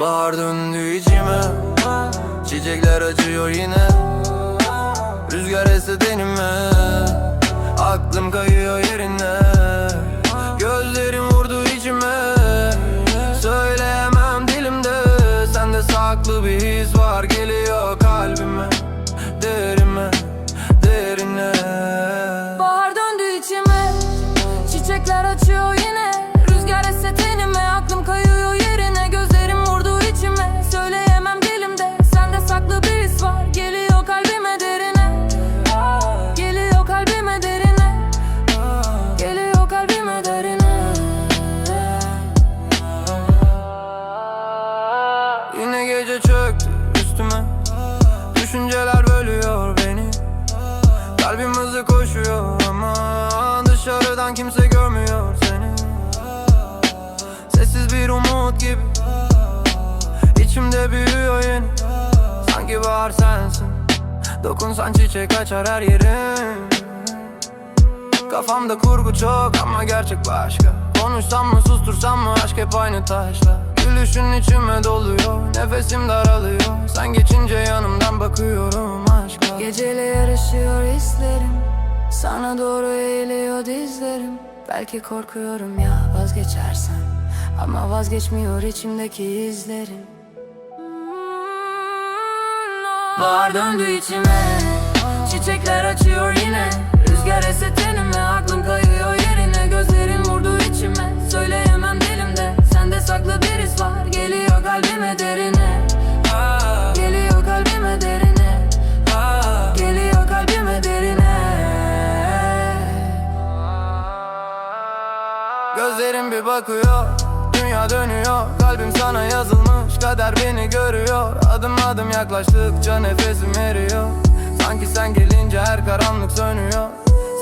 Bahar döndü içime. Çiçekler açıyor yine. Rüzgar ese tenime. Aklım kayıyor yerine. Gözlerim vurdu içime. Söyleyemem dilimde. Sende saklı bir his koşuyor ama Dışarıdan kimse görmüyor seni. Sessiz bir umut gibi İçimde büyüyor yeni. Sanki bahar sensin. Dokunsan çiçek açar her yerim Kafamda kurgu çok ama gerçek başka. Konuşsam mı sustursam mı aşk hep aynı taşla Gülüşün içime doluyor. Nefesim Sana doğru eğiliyor dizlerim. Belki korkuyorum ya vazgeçersen Ama vazgeçmiyor içimdeki izlerim. Bahar döndü içime. Çiçekler açıyor yine. Rüzgar ese tenime Aklım kayıyor Gözlerim bir bakıyor Dünya dönüyor. Kalbim sana yazılmış Kader beni görüyor. Adım adım yaklaştıkça nefesim eriyor. Sanki sen gelince her karanlık sönüyor.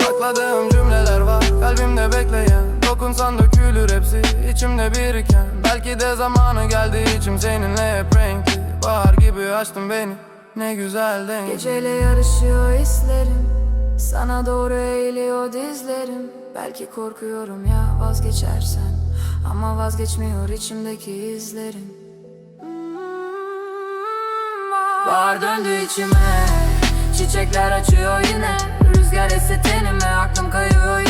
Sakladığım cümleler var Kalbimde bekleyen. Dokunsan dökülür hepsi içimde biriken. Belki de zamanı geldi içim seninle hep renkli. Bahar gibi açtın beni Ne güzel denk Geceyle yarışıyor hislerim Sana doğru eğiliyor dizlerim. Belki korkuyorum ya vazgeçersen. Ama vazgeçmiyor içimdeki izlerim. Bahar döndü içime. Çiçekler açıyor yine. Rüzgar esse tenime. Aklım kayıyor